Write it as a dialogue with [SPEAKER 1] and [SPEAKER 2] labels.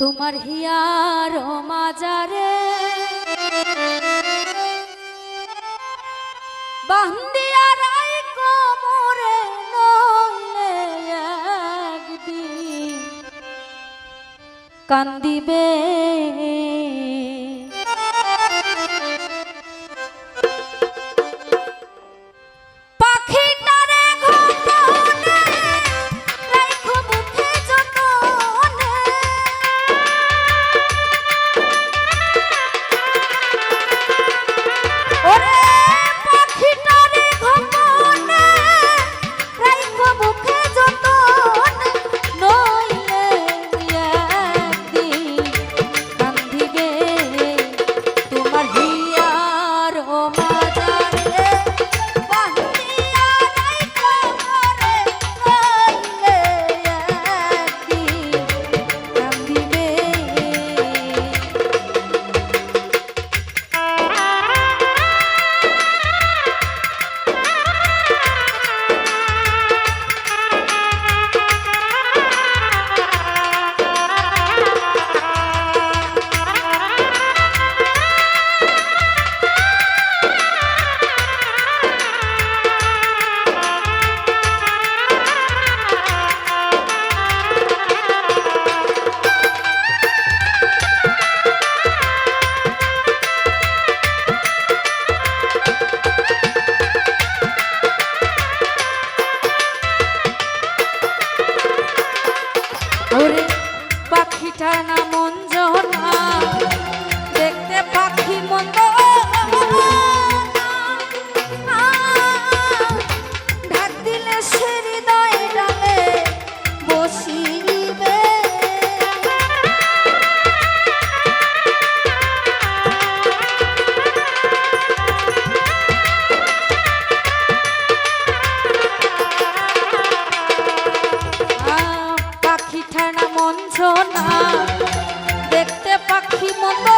[SPEAKER 1] তোমার হিয়ার মাজারে। বান্দিয়া কান্দিবে দেখতে পাখি মতো।